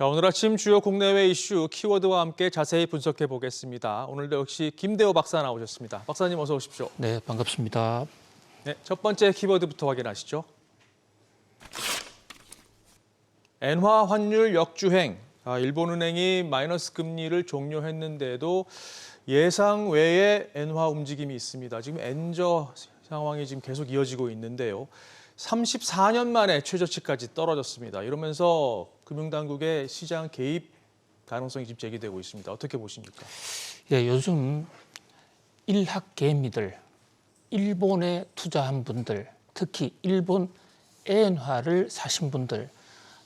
자, 오늘 아침 주요 국내외 이슈 키워드와 함께 자세히 분석해 보겠습니다. 오늘도 역시 김대호 박사 나오셨습니다. 박사님 어서 오십시오. 네, 반갑습니다. 네, 첫 번째 키워드부터 확인하시죠. 엔화 환율 역주행. 아, 일본은행이 마이너스 금리를 종료했는데도 예상 외의 엔화 움직임이 있습니다. 지금 엔저 상황이 지금 계속 이어지고 있는데요. 34년 만에 최저치까지 떨어졌습니다. 이러면서 금융당국의 시장 개입 가능성이 지금 제기되고 있습니다. 어떻게 보십니까? 예, 요즘 일학 개미들, 일본에 투자한 분들, 특히 일본 엔화를 사신 분들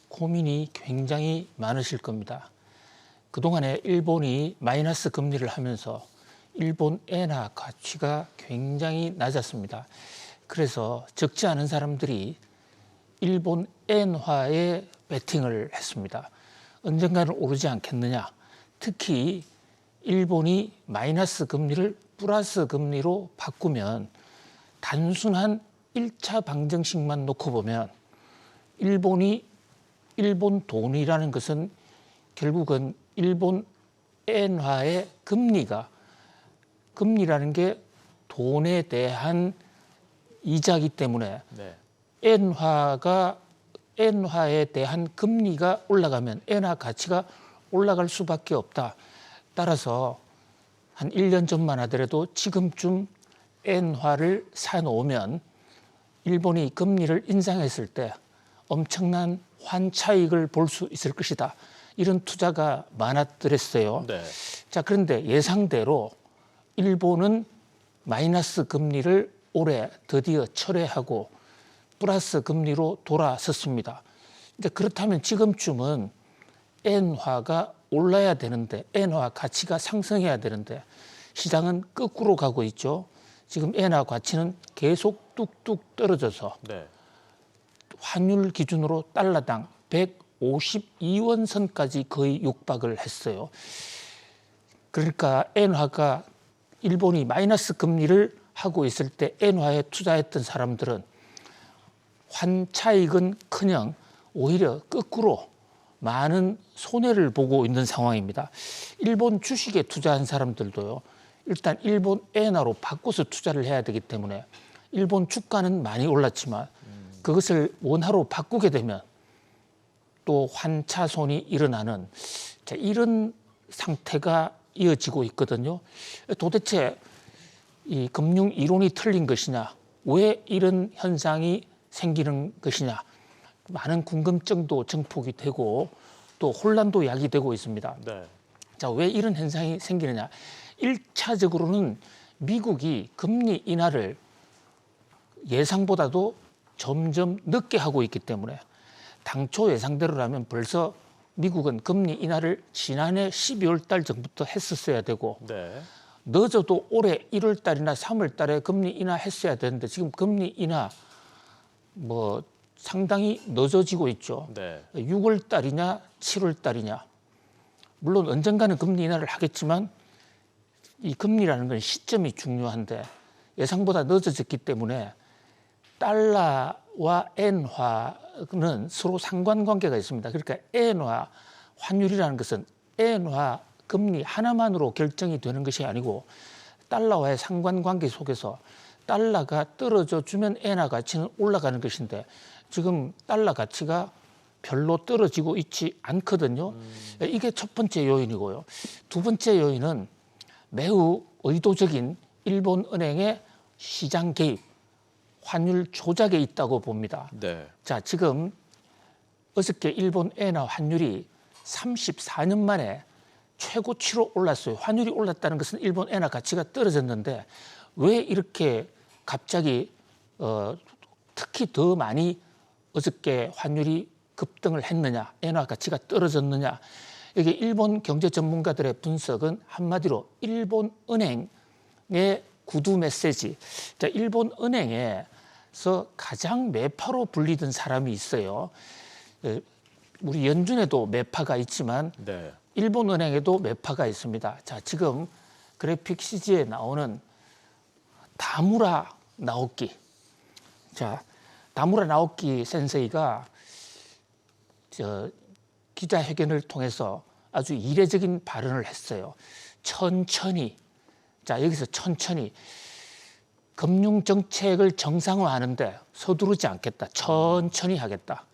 고민이 굉장히 많으실 겁니다. 그동안에 일본이 마이너스 금리를 하면서 일본 엔화 가치가 굉장히 낮았습니다. 그래서 적지 않은 사람들이 일본 엔화에 베팅을 했습니다. 언젠가는 오르지 않겠느냐. 특히 일본이 마이너스 금리를 플러스 금리로 바꾸면 단순한 1차 방정식만 놓고 보면 일본이 일본 돈이라는 것은 결국은 일본 엔화의 금리가 금리라는 게 돈에 대한 이자기 때문에 네. 엔화가 엔화에 대한 금리가 올라가면 엔화 가치가 올라갈 수밖에 없다. 따라서 한 1년 전만 하더라도 지금쯤 엔화를 사 놓으면 일본이 금리를 인상했을 때 엄청난 환차익을 볼 수 있을 것이다. 이런 투자가 많았더랬어요. 네. 자, 그런데 예상대로 일본은 마이너스 금리를 올해 드디어 철회하고 플러스 금리로 돌아섰습니다. 이제 그렇다면 지금쯤은 엔화가 올라야 되는데 엔화 가치가 상승해야 되는데 시장은 거꾸로 가고 있죠. 지금 엔화 가치는 계속 뚝뚝 떨어져서 네. 환율 기준으로 달러당 152원 선까지 거의 육박을 했어요. 그러니까 엔화가 일본이 마이너스 금리를 하고 있을 때 엔화에 투자했던 사람들은 환차익은 커녕 오히려 거꾸로 많은 손해를 보고 있는 상황입니다. 일본 주식에 투자한 사람들도요. 일단 일본 엔화로 바꿔서 투자를 해야 되기 때문에 일본 주가는 많이 올랐지만 그것을 원화로 바꾸게 되면 또 환차손이 일어나는 자, 이런 상태가 이어지고 있거든요. 도대체 이 금융 이론이 틀린 것이냐, 왜 이런 현상이 생기는 것이냐, 많은 궁금증도 증폭이 되고 또 혼란도 야기되고 있습니다. 네. 자, 왜 이런 현상이 생기느냐? 일차적으로는 미국이 금리 인하를 예상보다도 점점 늦게 하고 있기 때문에 당초 예상대로라면 벌써 미국은 금리 인하를 지난해 12월 달 전부터 했었어야 되고 네. 늦어도 올해 1월 달이나 3월 달에 금리 인하 했어야 되는데 지금 금리 인하 뭐 상당히 늦어지고 있죠. 네. 6월 달이냐 7월 달이냐 물론 언젠가는 금리 인하를 하겠지만 이 금리라는 건 시점이 중요한데 예상보다 늦어졌기 때문에 달러와 엔화는 서로 상관관계가 있습니다. 그러니까 엔화 환율이라는 것은 엔화 금리 하나만으로 결정이 되는 것이 아니고 달러와의 상관관계 속에서 달러가 떨어져 주면 엔화 가치는 올라가는 것인데 지금 달러 가치가 별로 떨어지고 있지 않거든요. 이게 첫 번째 요인이고요. 두 번째 요인은 매우 의도적인 일본 은행의 시장 개입, 환율 조작에 있다고 봅니다. 네. 자, 지금 어저께 일본 엔화 환율이 34년 만에 최고치로 올랐어요. 환율이 올랐다는 것은 일본 엔화 가치가 떨어졌는데 왜 이렇게 갑자기 어, 특히 더 많이 어저께 환율이 급등을 했느냐, 엔화 가치가 떨어졌느냐. 이게 일본 경제 전문가들의 분석은 한마디로 일본 은행의 구두 메시지. 자, 일본 은행에서 가장 매파로 불리던 사람이 있어요. 에, 우리 연준에도 매파가 있지만 네. 일본 은행에도 매파가 있습니다. 자, 지금 그래픽 CG에 나오는 다무라 나오키. 자, 다무라 나오키 센세이가 저 기자회견을 통해서 아주 이례적인 발언을 했어요. 천천히 자 여기서 천천히 금융 정책을 정상화하는데 서두르지 않겠다. 천천히 하겠다.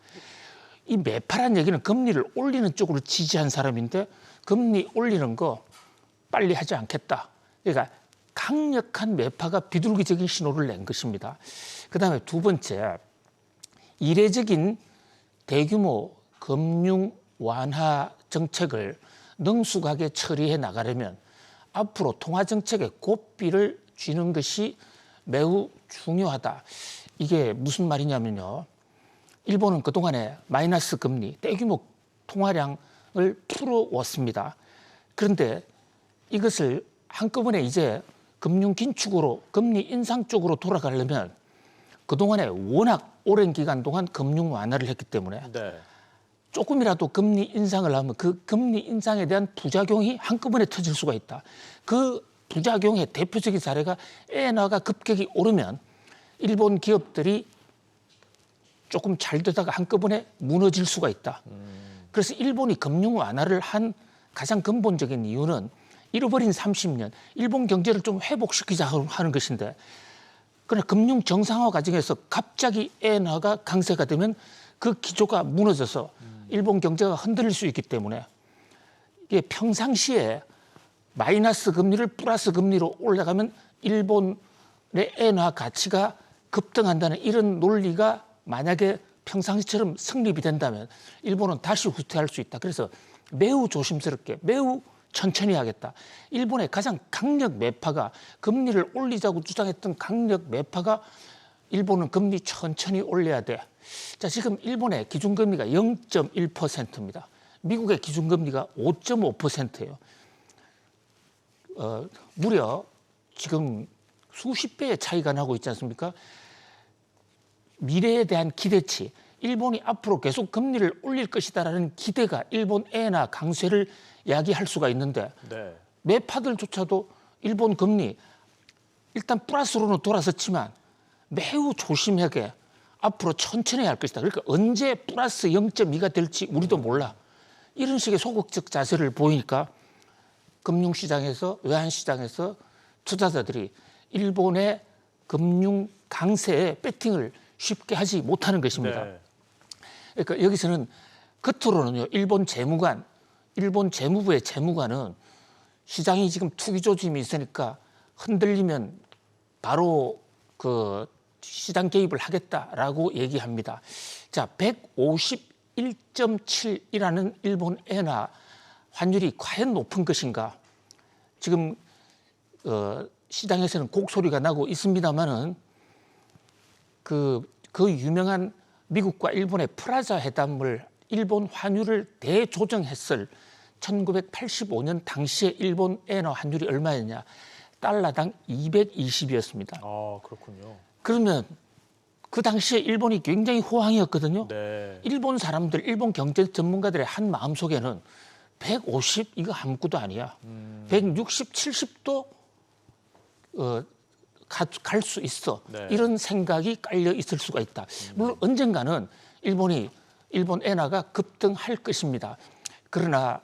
이 매파란 얘기는 금리를 올리는 쪽으로 지지한 사람인데 금리 올리는 거 빨리 하지 않겠다. 그러니까 강력한 매파가 비둘기적인 신호를 낸 것입니다. 그다음에 두 번째 이례적인 대규모 금융 완화 정책을 능숙하게 처리해 나가려면 앞으로 통화 정책에 고삐를 쥐는 것이 매우 중요하다. 이게 무슨 말이냐면요. 일본은 그동안에 마이너스 금리, 대규모 통화량을 풀어왔습니다. 그런데 이것을 한꺼번에 이제 금융 긴축으로 금리 인상 쪽으로 돌아가려면 그동안에 워낙 오랜 기간 동안 금융 완화를 했기 때문에 네. 조금이라도 금리 인상을 하면 그 금리 인상에 대한 부작용이 한꺼번에 터질 수가 있다. 그 부작용의 대표적인 사례가 엔화가 급격히 오르면 일본 기업들이 조금 잘 되다가 한꺼번에 무너질 수가 있다. 그래서 일본이 금융 완화를 한 가장 근본적인 이유는 잃어버린 30년 일본 경제를 좀 회복시키자 하는 것인데 그러나 금융 정상화 과정에서 갑자기 엔화가 강세가 되면 그 기조가 무너져서 일본 경제가 흔들릴 수 있기 때문에 이게 평상시에 마이너스 금리를 플러스 금리로 올라가면 일본의 엔화 가치가 급등한다는 이런 논리가 만약에 평상시처럼 성립이 된다면 일본은 다시 후퇴할 수 있다. 그래서 매우 조심스럽게 매우 천천히 하겠다. 일본의 가장 강력 매파가 금리를 올리자고 주장했던 강력 매파가 일본은 금리 천천히 올려야 돼. 자, 지금 일본의 기준금리가 0.1%입니다. 미국의 기준금리가 5.5%예요. 어, 무려 지금 수십 배의 차이가 나고 있지 않습니까? 미래에 대한 기대치, 일본이 앞으로 계속 금리를 올릴 것이다라는 기대가 일본 엔화 강세를 야기할 수가 있는데 네. 매파들조차도 일본 금리 일단 플러스로는 돌아섰지만 매우 조심하게 앞으로 천천히 할 것이다. 그러니까 언제 플러스 0.2가 될지 우리도 몰라. 이런 식의 소극적 자세를 보이니까 금융시장에서 외환시장에서 투자자들이 일본의 금융 강세에 배팅을 쉽게 하지 못하는 것입니다. 네. 그러니까 여기서는 겉으로는요 일본 재무관, 일본 재무부의 재무관은 시장이 지금 투기 조짐이 있으니까 흔들리면 바로 그 시장 개입을 하겠다라고 얘기합니다. 자, 151.7이라는 일본 엔화 환율이 과연 높은 것인가? 지금 어, 시장에서는 곡소리가 나고 있습니다만은 그, 그 유명한 미국과 일본의 프라자 회담을 일본 환율을 대조정했을 1985년 당시에 일본 엔화 환율이 얼마였냐? 달러당 220이었습니다. 아 그렇군요. 그러면 그 당시에 일본이 굉장히 호황이었거든요. 네. 일본 사람들, 일본 경제 전문가들의 한 마음 속에는 150 이거 아무것도 아니야. 160, 70도 어, 갈 수 있어. 네. 이런 생각이 깔려 있을 수가 있다. 물론 언젠가는 일본이 일본 엔화가 급등할 것입니다. 그러나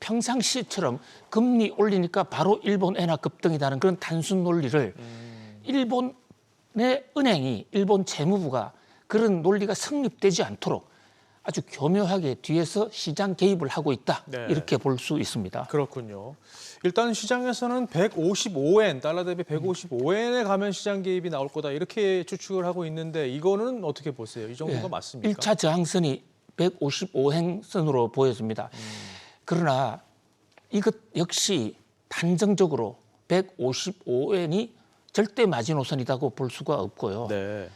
평상시처럼 금리 올리니까 바로 일본 엔화 급등이라는 그런 단순 논리를 일본의 은행이 일본 재무부가 그런 논리가 성립되지 않도록 아주 교묘하게 뒤에서 시장 개입을 하고 있다 네. 이렇게 볼 수 있습니다. 그렇군요. 일단 시장에서는 155엔 달러 대비 155엔에 가면 시장 개입이 나올 거다 이렇게 추측을 하고 있는데 이거는 어떻게 보세요? 이 정도가 맞습니까? 예. 1차 저항선이 155행선으로 보여집니다. 그러나 이것 역시 단정적으로 155엔이 절대 마지노선이라고 볼 수가 없고요. 네.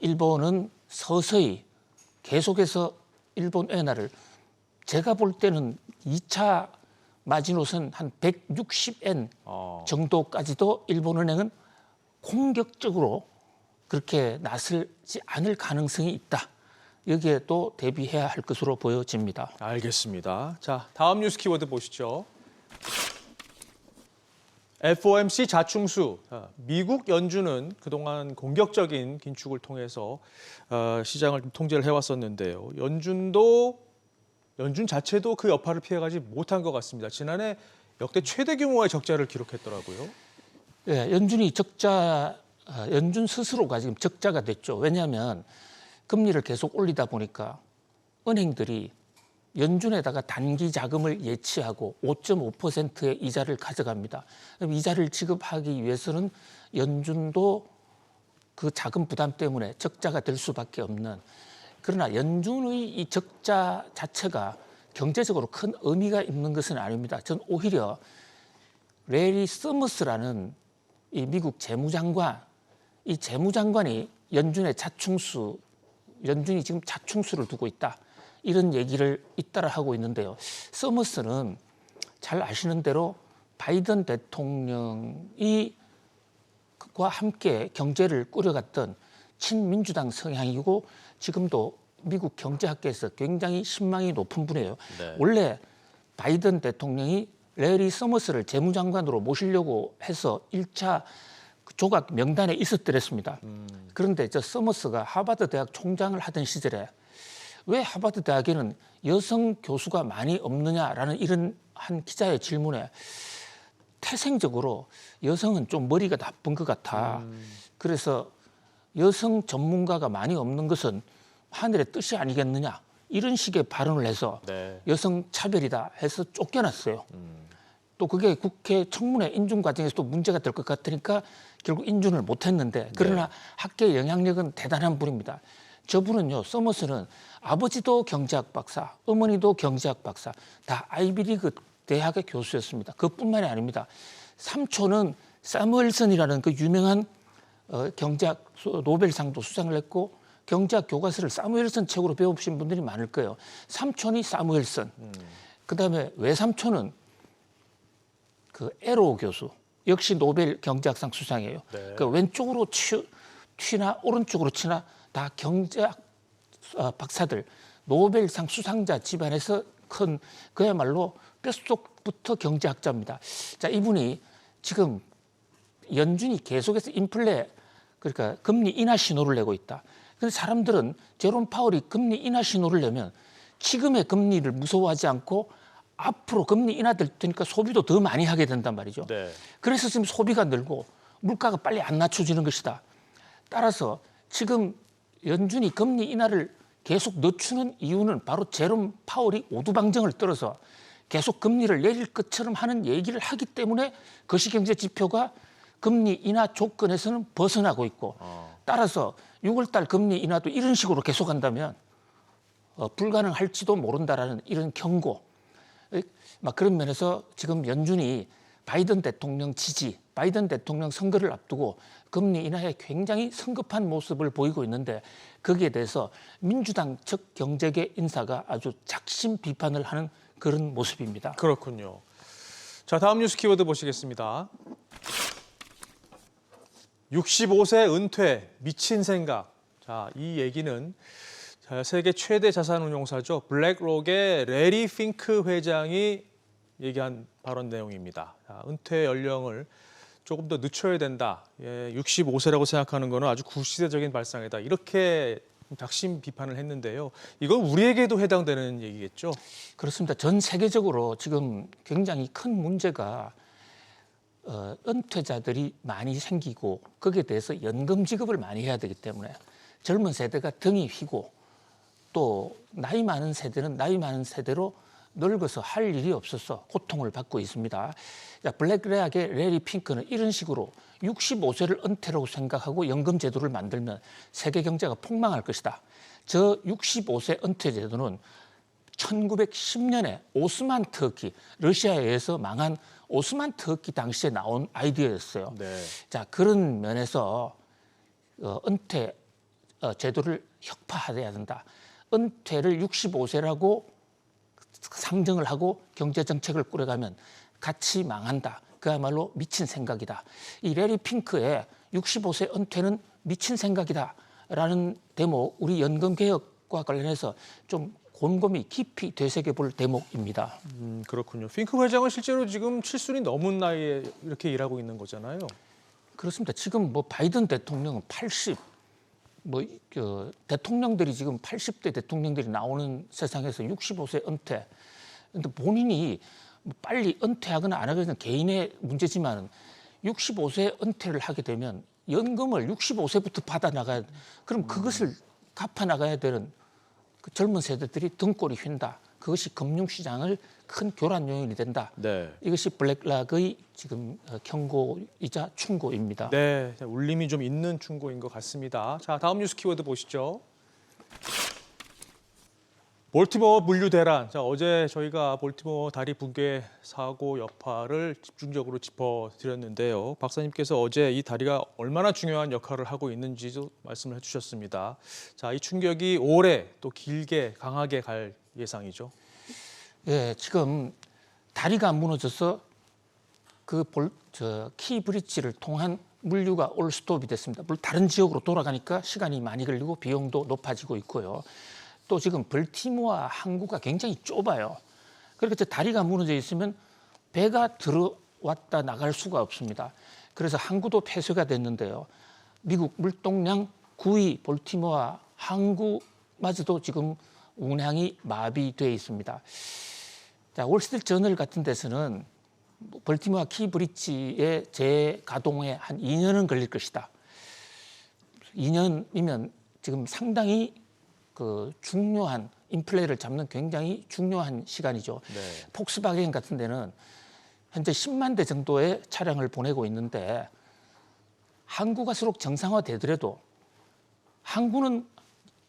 일본은 서서히 계속해서 일본 엔화를 제가 볼 때는 2차 마지노선 한 160엔 어. 정도까지도 일본은행은 공격적으로 그렇게 나설지 않을 가능성이 있다. 여기에 또 대비해야 할 것으로 보여집니다. 알겠습니다. 자, 다음 뉴스 키워드 보시죠. FOMC 자충수. 아, 미국 연준은 그동안 공격적인 긴축을 통해서 어, 시장을 좀 통제를 해왔었는데요. 연준도 연준 자체도 그 여파를 피해가지 못한 것 같습니다. 지난해 역대 최대 규모의 적자를 기록했더라고요. 예, 연준이 적자, 아, 연준 스스로가 지금 적자가 됐죠. 왜냐하면 금리를 계속 올리다 보니까 은행들이 연준에다가 단기 자금을 예치하고 5.5%의 이자를 가져갑니다. 그럼 이자를 지급하기 위해서는 연준도 그 자금 부담 때문에 적자가 될 수밖에 없는 그러나 연준의 이 적자 자체가 경제적으로 큰 의미가 있는 것은 아닙니다. 전 오히려 레리 서머스라는 이 미국 재무장관 이 재무장관이 연준의 자충수 연준이 지금 자충수를 두고 있다 이런 얘기를 잇따라 하고 있는데요. 서머스는 잘 아시는 대로 바이든 대통령이 과 함께 경제를 꾸려갔던 친민주당 성향이고 지금도 미국 경제학계에서 굉장히 신망이 높은 분이에요. 네. 원래 바이든 대통령이 레리 서머스를 재무장관으로 모시려고 해서 1차 조각 명단에 있었더랬습니다. 그런데 저 서머스가 하버드 대학 총장을 하던 시절에 왜 하버드 대학에는 여성 교수가 많이 없느냐라는 이런 한 기자의 질문에 태생적으로 여성은 좀 머리가 나쁜 것 같아. 그래서 여성 전문가가 많이 없는 것은 하늘의 뜻이 아니겠느냐. 이런 식의 발언을 해서 네. 여성 차별이다 해서 쫓겨났어요. 또 그게 국회 청문회 인준 과정에서 또 문제가 될 것 같으니까 결국 인준을 못했는데 그러나 학계 영향력은 대단한 분입니다. 저분은요 서머스는 아버지도 경제학 박사, 어머니도 경제학 박사, 다 아이비리그 대학의 교수였습니다. 그뿐만이 아닙니다. 삼촌은 사무엘슨이라는 그 유명한 어, 경제학 수- 노벨상도 수상을 했고 경제학 교과서를 사무엘슨 책으로 배우신 분들이 많을 거예요. 삼촌이 사무엘슨. 그다음에 외삼촌은 그 에로 교수 역시 노벨 경제학상 수상이에요. 네. 그 왼쪽으로 치, 튀나 오른쪽으로 치나 다 경제학 어, 박사들 노벨상 수상자 집안에서 큰 그야말로 뼛속부터 경제학자입니다. 자 이분이 지금 연준이 계속해서 인플레 그러니까 금리 인하 신호를 내고 있다. 근데 사람들은 제롬 파월이 금리 인하 신호를 내면 지금의 금리를 무서워하지 않고 앞으로 금리 인하될 테니까 소비도 더 많이 하게 된단 말이죠. 네. 그래서 지금 소비가 늘고 물가가 빨리 안 낮춰지는 것이다. 따라서 지금 연준이 금리 인하를 계속 늦추는 이유는 바로 제롬 파월이 오두방정을 떨어서 계속 금리를 내릴 것처럼 하는 얘기를 하기 때문에 거시경제 지표가 금리 인하 조건에서는 벗어나고 있고 따라서 6월달 금리 인하도 이런 식으로 계속한다면 어, 불가능할지도 모른다라는 이런 경고. 에, 막 그런 면에서 지금 연준이 바이든 대통령 지지, 바이든 대통령 선거를 앞두고 금리 인하에 굉장히 성급한 모습을 보이고 있는데 거기에 대해서 민주당 측 경제계 인사가 아주 작심 비판을 하는 그런 모습입니다. 그렇군요. 자, 다음 뉴스 키워드 보시겠습니다. 65세 은퇴 미친 생각. 자, 이 얘기는 자, 세계 최대 자산운용사죠. 블랙록의 레리 핑크 회장이 얘기한 발언 내용입니다. 자, 은퇴 연령을 조금 더 늦춰야 된다. 예, 65세라고 생각하는 것은 아주 구시대적인 발상이다. 이렇게 작심 비판을 했는데요. 이건 우리에게도 해당되는 얘기겠죠. 그렇습니다. 전 세계적으로 지금 굉장히 큰 문제가 어, 은퇴자들이 많이 생기고 거기에 대해서 연금 지급을 많이 해야 되기 때문에 젊은 세대가 등이 휘고 또 나이 많은 세대는 나이 많은 세대로 늙어서 할 일이 없어서 고통을 받고 있습니다. 자, 블랙레악의 레리 핑크는 이런 식으로 65세를 은퇴라고 생각하고 연금 제도를 만들면 세계 경제가 폭망할 것이다. 저 65세 은퇴 제도는 1910년에 오스만 터키 러시아에 의해서 망한 오스만 터키 당시에 나온 아이디어였어요. 네. 자 그런 면에서 어, 은퇴 어, 제도를 혁파해야 된다. 은퇴를 65세라고 상정을 하고 경제 정책을 꾸려가면 같이 망한다. 그야말로 미친 생각이다. 이 레리 핑크의 65세 은퇴는 미친 생각이다 라는 대목 우리 연금 개혁과 관련해서 좀 곰곰이 깊이 되새겨 볼 대목입니다. 음, 그렇군요. 핑크 회장은 실제로 지금 칠순이 넘은 나이에 이렇게 일하고 있는 거잖아요. 그렇습니다. 지금 뭐 바이든 대통령은 80 뭐 그 대통령들이 지금 80대 대통령들이 나오는 세상에서 65세 은퇴. 근데 본인이 뭐 빨리 은퇴하거나 안 하거나 개인의 문제지만 65세 은퇴를 하게 되면 연금을 65세부터 받아 나가야 그럼 그것을 갚아 나가야 되는 그 젊은 세대들이 등골이 휜다. 그것이 금융시장을 큰 교란 요인이 된다. 네. 이것이 블랙락의 지금 어, 경고이자 충고입니다. 네, 울림이 좀 있는 충고인 것 같습니다. 자, 다음 뉴스 키워드 보시죠. 볼티모어 물류 대란. 자, 어제 저희가 볼티모어 다리 붕괴 사고 여파를 집중적으로 짚어드렸는데요. 박사님께서 어제 이 다리가 얼마나 중요한 역할을 하고 있는지도 말씀을 해주셨습니다. 자, 이 충격이 오래 또 길게 강하게 갈 예상이죠. 예, 지금 다리가 무너져서 그 볼, 저, 키브리지를 통한 물류가 올 스톱이 됐습니다. 물론 다른 지역으로 돌아가니까 시간이 많이 걸리고 비용도 높아지고 있고요. 또 지금 벌티모어 항구가 굉장히 좁아요. 그렇게 다리가 무너져 있으면 배가 들어왔다 나갈 수가 없습니다. 그래서 항구도 폐쇄가 됐는데요. 미국 물동량 9위 볼티모어 항구마저도 지금 운항이 마비돼 있습니다. 자, 월스트리트 저널 같은 데서는 벌티모어 키 브릿지의 재가동에 한 2년은 걸릴 것이다. 2년이면 지금 상당히 그 중요한 인플레이를 잡는 굉장히 중요한 시간이죠. 네. 폭스바겐 같은 데는 현재 10만 대 정도의 차량을 보내고 있는데 항구가 수록 정상화되더라도 항구는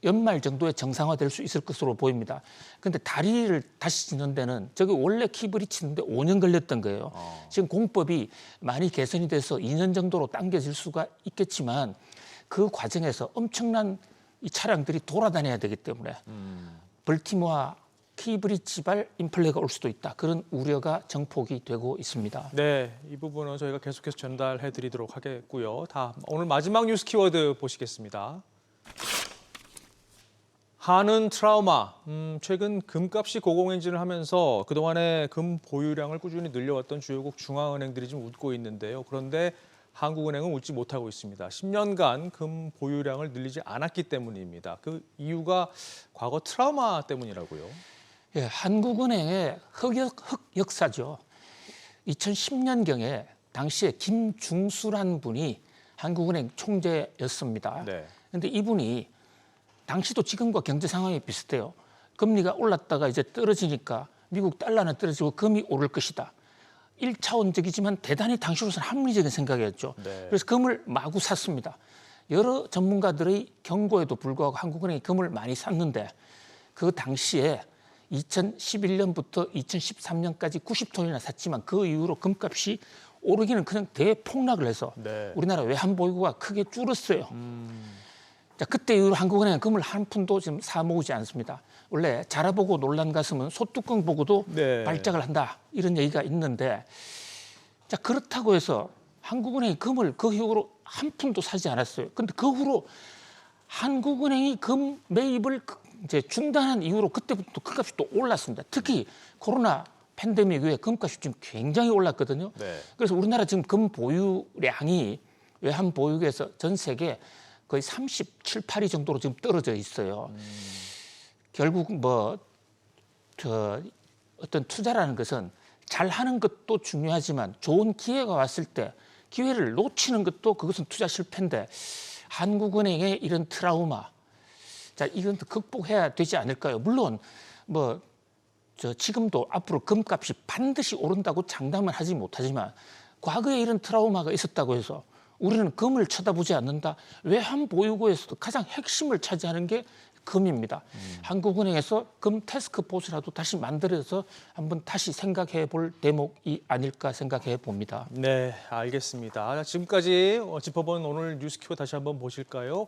연말 정도에 정상화될 수 있을 것으로 보입니다. 그런데 다리를 다시 짓는 데는 저기 원래 키브리 치는데 5년 걸렸던 거예요. 지금 공법이 많이 개선이 돼서 2년 정도로 당겨질 수가 있겠지만 그 과정에서 엄청난 이 차량들이 돌아다녀야 되기 때문에 벌티모어 키브리지발 인플레가 올 수도 있다. 그런 우려가 정폭이 되고 있습니다. 네, 이 부분은 저희가 계속해서 전달해 드리도록 하겠고요. 다 오늘 마지막 뉴스 키워드 보시겠습니다. 한은 트라우마. 음, 최근 금값이 고공행진을 하면서 그동안의 금 보유량을 꾸준히 늘려왔던 주요국 중앙은행들이 좀 웃고 있는데요. 그런데 한국은행은 웃지 못하고 있습니다. 10년간 금 보유량을 늘리지 않았기 때문입니다. 그 이유가 과거 트라우마 때문이라고요. 예, 한국은행의 흑역, 흑역사죠. 2010년경에 당시에 김중수란 분이 한국은행 총재였습니다. 네. 근데 이분이 당시도 지금과 경제 상황이 비슷해요. 금리가 올랐다가 이제 떨어지니까 미국 달러는 떨어지고 금이 오를 것이다. 일차원적이지만 대단히 당시로서는 합리적인 생각이었죠. 네. 그래서 금을 마구 샀습니다. 여러 전문가들의 경고에도 불구하고 한국은행이 금을 많이 샀는데 그 당시에 2011년부터 2013년까지 90톤이나 샀지만 그 이후로 금값이 오르기는 그냥 대폭락을 해서 네. 우리나라 외환 보유고가 크게 줄었어요. 자, 그때 이후로 한국은행은 금을 한 푼도 지금 사 모으지 않습니다. 원래 자라보고 놀란 가슴은 소뚜껑 보고도 네. 발작을 한다 이런 얘기가 있는데 자 그렇다고 해서 한국은행이 금을 그 이후로 한 푼도 사지 않았어요. 근데 그 후로 한국은행이 금 매입을 그- 이제 중단한 이후로 그때부터 금값이 또 올랐습니다. 특히 코로나 팬데믹 이후에 금값이 지금 굉장히 올랐거든요. 네. 그래서 우리나라 지금 금 보유량이 외환 보유고에서 전 세계 거의 37, 8위 정도로 지금 떨어져 있어요. 결국 뭐 저 어떤 투자라는 것은 잘 하는 것도 중요하지만 좋은 기회가 왔을 때 기회를 놓치는 것도 그것은 투자 실패인데 한국은행의 이런 트라우마 자 이건 극복해야 되지 않을까요? 물론 뭐 저 지금도 앞으로 금값이 반드시 오른다고 장담을 하지 못하지만 과거에 이런 트라우마가 있었다고 해서 우리는 금을 쳐다보지 않는다. 외환 보유고에서도 가장 핵심을 차지하는 게 금입니다. 한국은행에서 금 테스크포스라도 다시 만들어서 한번 다시 생각해 볼 대목이 아닐까 생각해 봅니다. 네, 알겠습니다. 자, 지금까지 어, 짚어본 오늘 뉴스 키워 다시 한번 보실까요?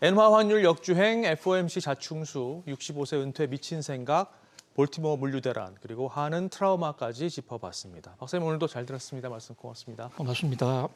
엔화 환율 역주행, FOMC 자충수, 65세 은퇴 미친 생각, 볼티모어 물류 대란, 그리고 한은 트라우마까지 짚어봤습니다. 박사님 오늘도 잘 들었습니다. 말씀 고맙습니다. 고맙습니다.